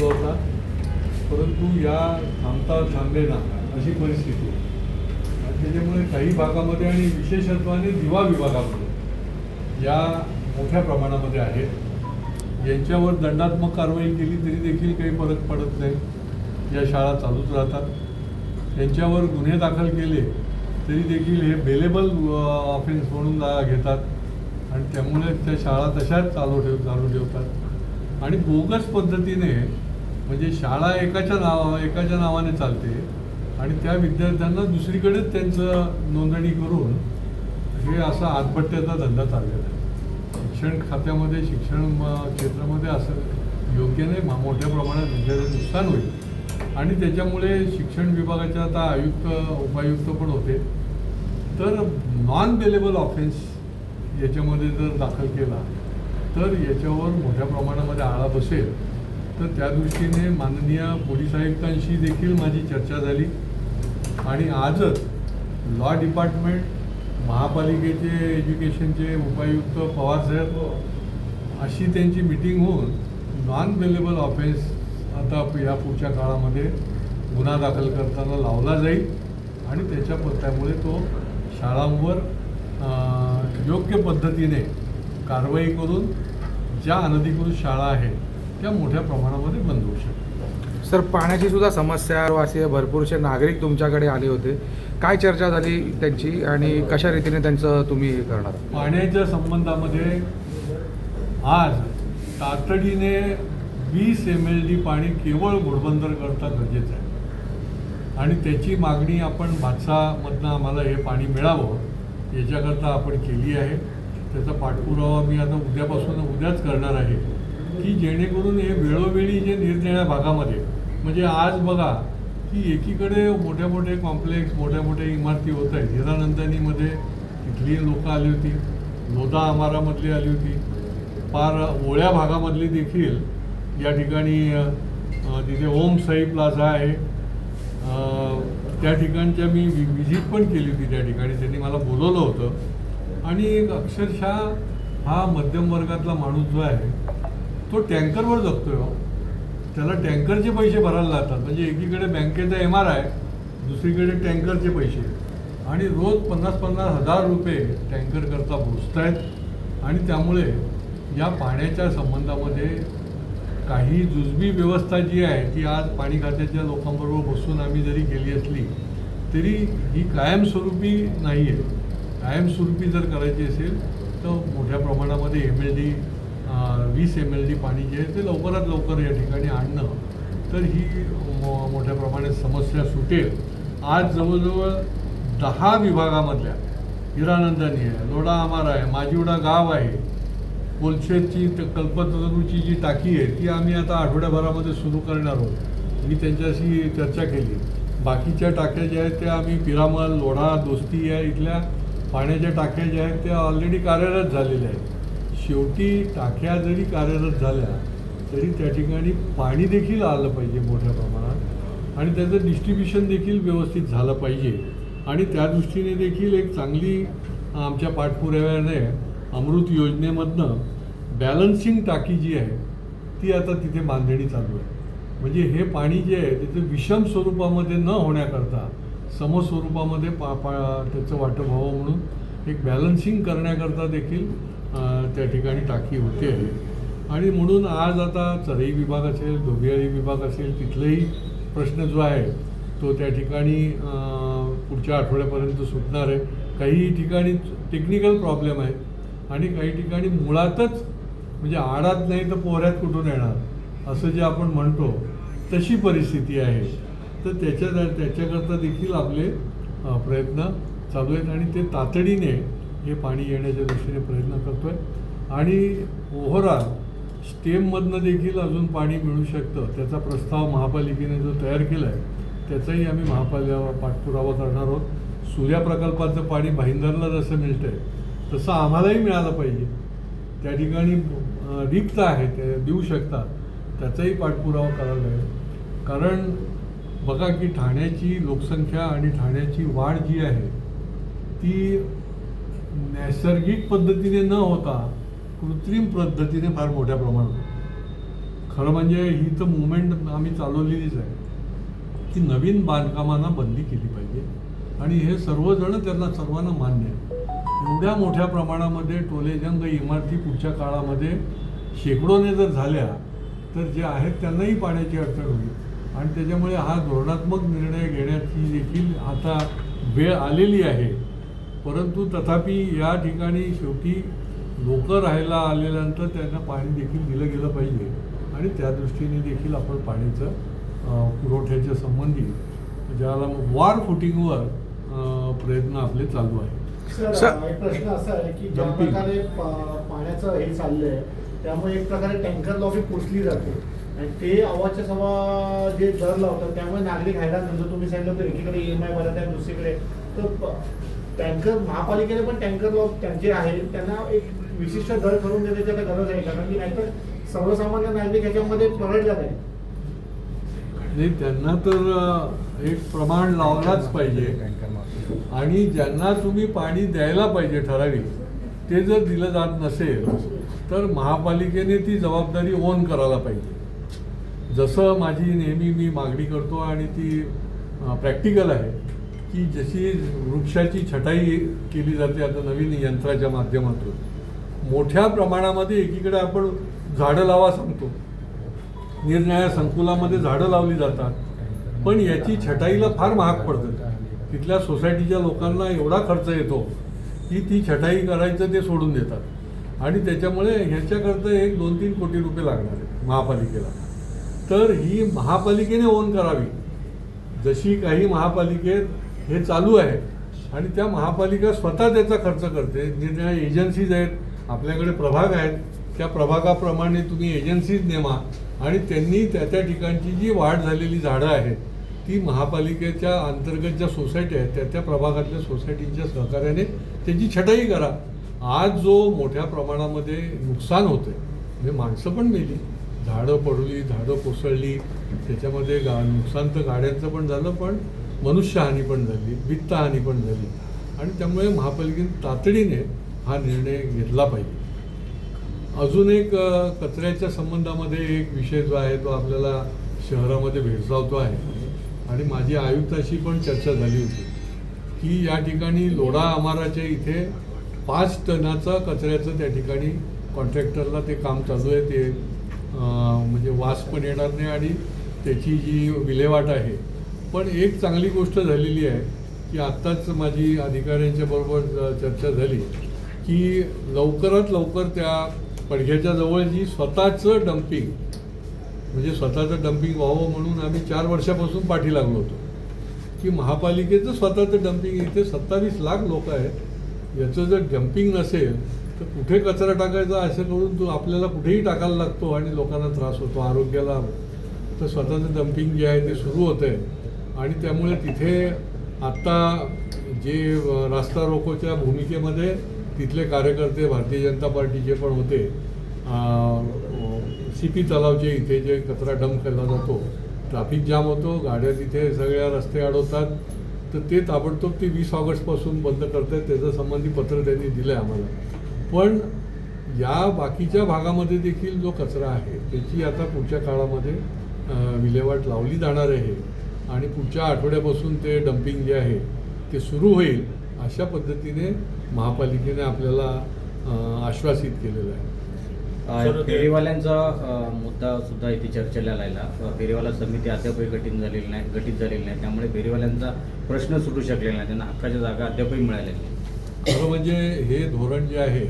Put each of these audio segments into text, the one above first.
होता परंतु या थांबता थांबले ना अशी परिस्थिती आणि त्याच्यामुळे काही भागामध्ये आणि विशेषत्वाने दिवा विभागामध्ये या मोठ्या प्रमाणामध्ये आहेत. यांच्यावर दंडात्मक कारवाई केली तरी देखील काही फरक पडत नाही. या शाळा चालूच राहतात. यांच्यावर गुन्हे दाखल केले तरी देखील हे बेलेबल ऑफेन्स म्हणून घेतात. आणि त्यामुळे त्या शाळा तशाच चालू ठेव चालू ठेवतात. आणि बोगस पद्धतीने म्हणजे शाळा एकाच्या नावा एकाच्या नावाने चालते आणि त्या विद्यार्थ्यांना दुसरीकडेच त्यांचं नोंदणी करून हे असा आतपट्ट्याचा धंदा चाललेला आहे. शिक्षण खात्यामध्ये शिक्षण म, क्षेत्रामध्ये असं योग्य नाही मोठ्या प्रमाणात विद्यार्थ्यांचं नुकसान होईल. आणि त्याच्यामुळे शिक्षण विभागाचे आता आयुक्त उपायुक्त पण होते. तर नॉन बेलेबल ऑफेन्स याच्यामध्ये जर दाखल केला तर याच्यावर मोठ्या प्रमाणामध्ये आळा बसेल. तर त्या दृष्टीने माननीय पोलीस आयुक्तांशी देखील माझी चर्चा झाली. आणि आजच लॉ डिपार्टमेंट महापालिकेचे एज्युकेशनचे उपायुक्त पवारसाहेब अशी त्यांची मिटिंग होऊन नॉन बेलेबल ऑफेन्स आता या पुढच्या काळामध्ये गुन्हा दाखल करताना लावला जाईल. आणि त्याच्या पत्त्यामुळे तो शाळांवर योग्य पद्धतीने कारवाई करून ज्या अनधिकृत शाळा आहेत त्या मोठ्या प्रमाणामध्ये बंद होऊ शकतात सर पाण्याची सुद्धा समस्या वासी भरपूरसे नागरिक तुमच्याकडे आले होते. काय चर्चा झाली त्यांची आणि कशा रीतीने त्यांचं तुम्ही हे करणार? पाण्याच्या संबंधामध्ये आज तातडीने वीस एम एल डी पाणी केवळ घोडबंदर करता गरजेचं आहे. आणि त्याची मागणी आपण भातसामधनं आम्हाला हे पाणी मिळावं याच्याकरता आपण केली आहे. त्याचा पाठपुरावा मी आता उद्यापासून उद्याच करणार आहे. की जेणेकरून हे वेळोवेळी जे निरनिळ्या भागामध्ये म्हणजे आज बघा की एकीकडे मोठ्या मोठे कॉम्प्लेक्स मोठ्या मोठ्या इमारती होत आहेत. हिरानंदनीमध्ये तिथली लोकं आली होती लोधा आमारामधली आली होती. पार ओळ्या भागामधली देखील या ठिकाणी तिथे ओम साई प्लाझा आहे. त्या ठिकाणच्या मी विजिट पण केली होती त्या ठिकाणी. त्यांनी मला बोलवलं होतं. आणि एक अक्षरशः हा मध्यम वर्गातला माणूस जो आहे तो टँकरवर जगतोय हो. त्याला टँकरचे पैसे भरायला लागतात म्हणजे एकीकडे बँकेचा एम आर आय दुसरीकडे टँकरचे पैसे. आणि रोज पन्नास पन्नास हजार रुपये टँकरकरता पोचत आहेत आणि त्यामुळे या पाण्याच्या संबंधामध्ये काही जुजबी व्यवस्था जी आहे ती आज पाणी खात्याच्या लोकांबरोबर बसून आम्ही जरी केली असली तरी ही कायमस्वरूपी नाही आहे कायमस्वरूपी जर करायची असेल तर मोठ्या प्रमाणामध्ये एम एल डी वीस एम एल डी पाणी जे आहे ते लवकरात लवकर या ठिकाणी आणणं. तर ही मो- मोठ्या प्रमाणात समस्या सुटेल. आज जवळजवळ दहा विभागामधल्या हिरानंदानी आहे लोढा आमार आहे माजिवडा गाव आहे कोलशेतची कल्पतरूची जी टाकी आहे ती आम्ही आता आठवड्याभरामध्ये सुरू करणार आहोत. मी त्यांच्याशी चर्चा केली. बाकीच्या टाक्या ज्या आहेत त्या आम्ही पिरामल लोढा दोस्ती या इथल्या पाण्याच्या टाक्या ज्या आहेत त्या ऑलरेडी कार्यरत झालेल्या आहेत. शेवटी टाक्या जरी कार्यरत झाल्या तरी त्या ठिकाणी पाणी देखील आलं पाहिजे मोठ्या प्रमाणात. आणि त्याचं डिस्ट्रीब्युशन देखील व्यवस्थित झालं पाहिजे. आणि त्या दृष्टीने देखील एक चांगली आमच्या पाठपुराव्याने अमृत योजनेमधनं बॅलन्सिंग टाकी जी आहे ती आता तिथे बांधणी चालू आहे. म्हणजे हे पाणी जे आहे त्याचं विषम स्वरूपामध्ये न होण्याकरता समस्वरूपामध्ये पा पा त्याचं वाटप व्हावं म्हणून एक बॅलन्सिंग करण्याकरता देखील त्या ठिकाणी टाकी होते आहे. आणि म्हणून आज आता चरई विभाग असेल धोबियाळी विभाग असेल तिथलाही प्रश्न जो आहे तो त्या ठिकाणी पुढच्या आठवड्यापर्यंत सुटणार आहे. काही ठिकाणी टेक्निकल प्रॉब्लेम आहेत आणि काही ठिकाणी मुळातच म्हणजे आडात नाही तर पोहऱ्यात कुठून येणार असं जे आपण म्हणतो तशी परिस्थिती आहे. तर त्याच्या त्याच्याकरता देखील आपले प्रयत्न चालू आहेत आणि ते तातडीने हे पाणी येण्याच्या दृष्टीने प्रयत्न करतो आहे आणि ओव्हरऑल स्टेममधनं देखील अजून पाणी मिळू शकतं. त्याचा प्रस्ताव महापालिकेने जो तयार केला आहे त्याचाही आम्ही महापालिकेवर पाठपुरावा करणार आहोत. सूर्या प्रकल्पाचं पाणी भाईंदरला जसं मिळतं आहे तसं आम्हालाही मिळालं पाहिजे. त्या ठिकाणी रिक्त आहे ते देऊ शकतात त्याचाही पाठपुरावा करायला लागेल कारण बघा की ठाण्याची लोकसंख्या आणि ठाण्याची वाढ जी आहे ती नैसर्गिक पद्धतीने न होता कृत्रिम पद्धतीने फार मोठ्या प्रमाणात खरं म्हणजे ही तर मुवमेंट आम्ही चालवलेलीच आहे. की नवीन बांधकामांना बंदी केली पाहिजे. आणि हे सर्वजण त्यांना सर्वांना मान्य आहे. एवढ्या मोठ्या प्रमाणामध्ये टोलेजंग इमारती पुढच्या काळामध्ये शेकडोने जर झाल्या तर जे आहेत त्यांनाही पाण्याची अडचण होईल. आणि त्याच्यामुळे हा धोरणात्मक निर्णय घेण्याची देखील आता वेळ आलेली आहे. परंतु तथापि या ठिकाणी शेवटी लोक राहायला आलेल्यानंतर त्यांना पाणी देखील दिलं गेलं पाहिजे. आणि त्या दृष्टीने देखील आपण पाण्याचं पुरवठ्याच्या संबंधी ज्याला वॉर फुटिंगवर प्रयत्न आपले चालू आहे एक प्रश्न असा आहे की ज्या. प्रकारे पा- पाण्याचं हे चाललंय त्यामुळे एक प्रकारे टँकर लॉबी पोचली जाते. आणि ते अवाच्या सव्वा जे दर लावतात त्यामुळे नागरिक हैराण म्हणजे तुम्ही सांगितलं तर एकीकडे ई एम आय भरत आहे दुसरीकडे. तर टँकर महापालिकेने पण टँकर लोक त्यांचे आहे त्यांना एक विशिष्ट दर करून देण्याची आता गरज आहे. कारण की नाहीतर सर्वसामान्य नागरिक ह्याच्यामध्ये परडला आहे नाही त्यांना तर एक प्रमाण लावलाच पाहिजे. आणि ज्यांना तुम्ही पाणी द्यायला पाहिजे ठराविक ते जर दिलं जात नसेल तर महापालिकेने ती जबाबदारी ओन करायला पाहिजे. जसं माझी नेहमी मी मागणी करतो आणि ती प्रॅक्टिकल आहे की जशी वृक्षाची छटाई केली जाते आता नवीन यंत्राच्या माध्यमातून मोठ्या प्रमाणामध्ये एकीकडे आपण झाडं लावा सांगतो. निरनिळ्या संकुलामध्ये झाडं लावली जातात पण याची छटाईला फार महाग पडतं. तिथल्या सोसायटीच्या लोकांना एवढा खर्च येतो की ती छटाई करायचं ते सोडून देतात. आणि त्याच्यामुळे ह्याच्याकरता एक दोन तीन कोटी रुपये लागणार आहेत महापालिकेला. तर ही महापालिकेने ओन करावी. जशी काही महापालिकेत हे चालू आहे. आणि त्या महापालिका स्वतः त्याचा खर्च करते. निरनिळ्या एजन्सीज आहेत आपल्याकडे प्रभाग आहेत त्या प्रभागाप्रमाणे तुम्ही एजन्सीज नेमा आणि त्यांनी त्या त्या ठिकाणची जी वाढ झालेली झाडं आहेत ती महापालिकेच्या अंतर्गत ज्या सोसायटी आहेत त्या त्या प्रभागातल्या सोसायटींच्या सहकार्याने त्याची छटाई करा. आज जो मोठ्या प्रमाणामध्ये नुकसान होतं म्हणजे माणसं पण मेली झाडं पडली झाडं कोसळली त्याच्यामध्ये गा नुकसान तर गाड्यांचं पण झालं पण मनुष्यहानी पण झाली वित्तहानी पण झाली. आणि त्यामुळे महापालिकेने तातडीने हा निर्णय घेतला पाहिजे. अजून एक कचऱ्याच्या संबंधामध्ये एक विषय जो आहे तो आपल्याला शहरामध्ये भेडसावतो आहे. आणि माझी आयुक्ताशी पण चर्चा झाली होती की या ठिकाणी लोढा आमाराच्या इथे पाच टनाचा कचऱ्याचं त्या ठिकाणी कॉन्ट्रॅक्टरला ते काम चालू आहे. ते म्हणजे वास पण येणार नाही आणि त्याची जी विल्हेवाट आहे पण एक चांगली गोष्ट झालेली आहे की आत्ताच माझी अधिकाऱ्यांच्या बरोबर चर्चा झाली की लवकरात लवकर त्या पडघ्याच्या जवळ जी स्वतःचं डम्पिंग म्हणजे स्वतःचं डम्पिंग व्हावं म्हणून आम्ही चार वर्षापासून पाठी लागलो होतो. की महापालिकेचं स्वतःचं डम्पिंग इथे सत्तावीस लाख लोक आहेत याचं जर डम्पिंग नसेल तर कुठे कचरा टाकायचा असं करून तो आपल्याला कुठेही टाकायला लागतो आणि लोकांना त्रास होतो आरोग्याला. तर स्वतःचं डम्पिंग जे आहे ते सुरू होतं आहे आणि त्यामुळे तिथे आत्ता जे रास्ता रोकोच्या भूमिकेमध्ये तिथले कार्यकर्ते भारतीय जनता पार्टीचे पण होते. सी पी तलावचे इथे जे कचरा डंप केला जातो ट्रॅफिक जाम होतो गाड्या तिथे सगळ्या रस्ते अडवतात. तर ते ताबडतोब ते वीस ऑगस्टपासून बंद करतायत त्याचं संबंधी पत्र त्यांनी दिलं आहे आम्हाला. पण या बाकीच्या भागामध्ये देखील जो कचरा आहे त्याची आता पुढच्या काळामध्ये विल्हेवाट लावली जाणार आहे. आणि पुढच्या आठवड्यापासून ते डम्पिंग जे आहे ते सुरू होईल अशा पद्धतीने महापालिकेने आपल्याला आश्वासित केलेलं आहे. फेरीवाल्यांचा मुद्दा सुद्धा इथे चर्चेला राहिला. फेरीवाला समिती अद्यापही गठीत झालेली नाही गठीत झालेली नाही. त्यामुळे फेरीवाल्यांचा प्रश्न सुटू शकलेला नाही. त्यांना हक्काच्या जागा अद्यापही मिळालेल्या नाही खरं म्हणजे हे धोरण जे आहे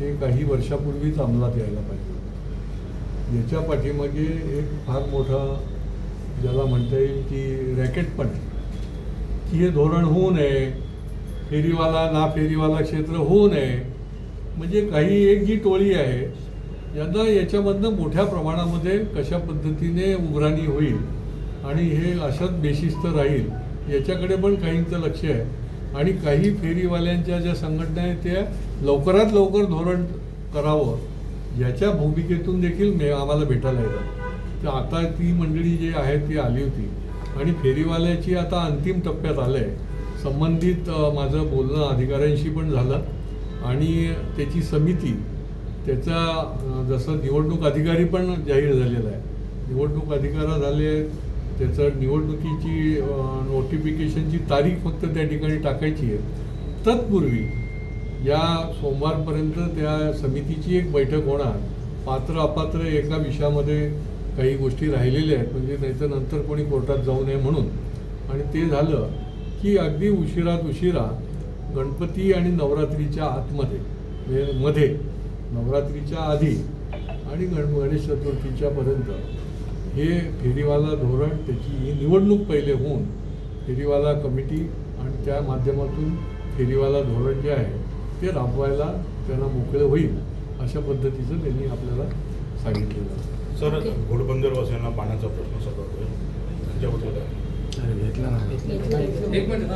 ते काही वर्षापूर्वीच अंमलात यायला पाहिजे याच्या पाठीमागे एक फार मोठा ज्याला म्हणता येईल की रॅकेटपण की हे धोरण होऊ नये फेरीवाला ना फेरीवाला क्षेत्र होऊ नये म्हणजे काही एक जी टोळी आहे यांना याच्यामधनं मोठ्या प्रमाणामध्ये कशा पद्धतीने उघराणी होईल आणि हे अशाच बेशिस्त राहील याच्याकडे पण काहींचं लक्ष आहे. आणि काही फेरीवाल्यांच्या ज्या संघटना आहेत त्या लवकरात लवकर धोरण करावं याच्या भूमिकेतून देखील मे आम्हाला भेटायला येतात. तर आता ती मंडळी जी आहे ती आली होती. आणि फेरीवाल्याची आता अंतिम टप्प्यात आलं आहे संबंधित माझं बोलणं अधिकाऱ्यांशी पण झालं. आणि त्याची समिती त्याचा जसं निवडणूक अधिकारी पण जाहीर झालेला आहे. निवडणूक अधिकार झाले त्याचं निवडणुकीची नोटिफिकेशनची तारीख फक्त त्या ठिकाणी टाकायची आहे. तत्पूर्वी या सोमवारपर्यंत त्या समितीची एक बैठक होणार. पात्र अपात्र एका विषयामध्ये काही गोष्टी राहिलेल्या आहेत म्हणजे नाहीतर नंतर कोणी कोर्टात जाऊ नये म्हणून. आणि ते झालं की अगदी उशिरात उशिरा गणपती आणि नवरात्रीच्या आतमध्ये म्हणजे मध्ये नवरात्रीच्या आधी आणि गण गणेश चतुर्थीच्यापर्यंत हे फेरीवाला धोरण त्याची ही निवडणूक पहिले होऊन फेरीवाला कमिटी आणि त्या माध्यमातून फेरीवाला धोरण जे आहे ते राबवायला त्यांना मोकळे होईल अशा पद्धतीचं त्यांनी आपल्याला सांगितलेलं आहे. सर घोडबंदर वासियांना पाण्याचा प्रश्न सतत आहे त्यांच्याबद्दल काय? घेतला ना एक मिनिट